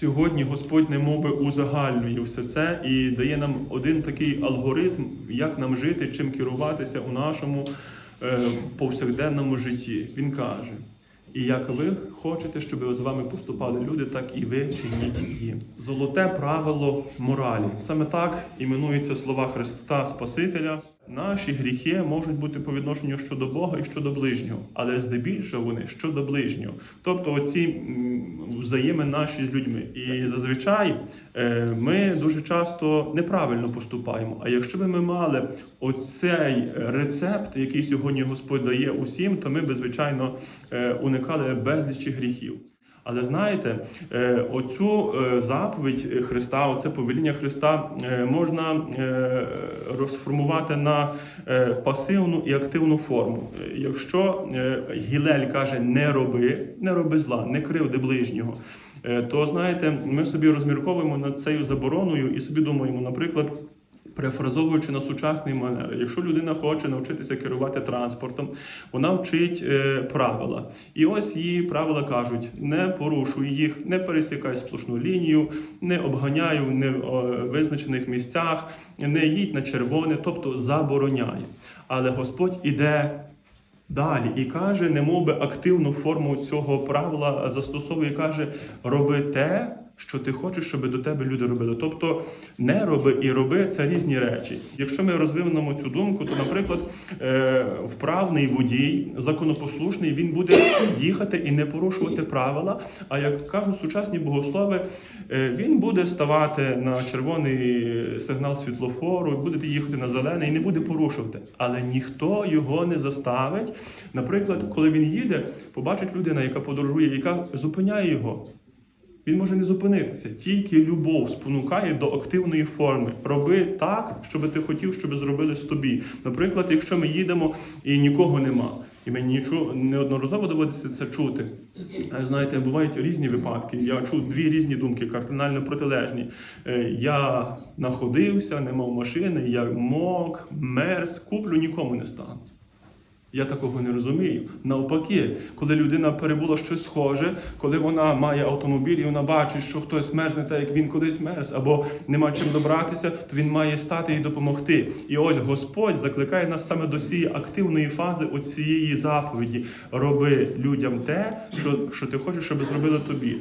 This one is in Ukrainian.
Сьогодні Господь немови узагальнює все це і дає нам один такий алгоритм, як нам жити, чим керуватися у нашому е, повсякденному житті. Він каже: і як ви хочете, щоб з вами поступали люди, так і ви чиніть їм. Золоте правило моралі. Саме так іменуються слова Христа Спасителя. Наші гріхи можуть бути по відношенню щодо Бога і щодо ближнього, але здебільшого вони щодо ближнього. Тобто оці взаєми наші з людьми. І зазвичай е, ми дуже часто неправильно поступаємо. А якщо б ми мали оцей рецепт, який сьогодні Господь дає усім, то ми б, звичайно, е, уникали безлічі гріхів. Але знаєте, е, оцю е, заповідь Христа, оце повеління Христа е, можна розформувати на пасивну і активну форму. Якщо Гілель каже не роби, не роби зла, не кривди ближнього, то знаєте, ми собі розмірковуємо над цією забороною і собі думаємо, наприклад. Перефразовуючи на сучасний манер, якщо людина хоче навчитися керувати транспортом, вона вчить е, правила. І ось її правила кажуть: не порушуй їх, не пересікай сплошну лінію, не обганяй в невизначених місцях, не їдь на червоне, тобто забороняє. Але Господь іде далі і каже, немов би активну форму цього правила застосовує, каже: роби те. Що ти хочеш, щоб до тебе люди робили. Тобто не роби і роби це різні речі. Якщо ми розвинемо цю думку, то, наприклад, е, вправний водій, законопослушний, він буде їхати і не порушувати правила. А як кажуть сучасні богослови, е, він буде ставати на червоний сигнал світлофору, буде їхати на зелений і не буде порушувати. Але ніхто його не заставить. Наприклад, коли він їде, побачить людина, яка подорожує, яка зупиняє його. Він може не зупинитися. Тільки любов спонукає до активної форми. Роби так, щоб ти хотів, щоб зробили з тобі. Наприклад, якщо ми їдемо і нікого нема, і мені нічого неодноразово доводиться це чути. Е, Знаєте, бувають різні випадки. Я чув дві різні думки, кардинально протилежні. Е, Я находився, не мав машини, я мок, мерз, куплю, нікому не стану. Я такого не розумію. Навпаки, коли людина перебула щось схоже, коли вона має автомобіль і вона бачить, що хтось мерзне так, як він колись мерз, або нема чим добратися, то він має стати і допомогти. І ось Господь закликає нас саме до цієї активної фази цієї заповіді: роби людям те, що, що ти хочеш, щоб зробили тобі.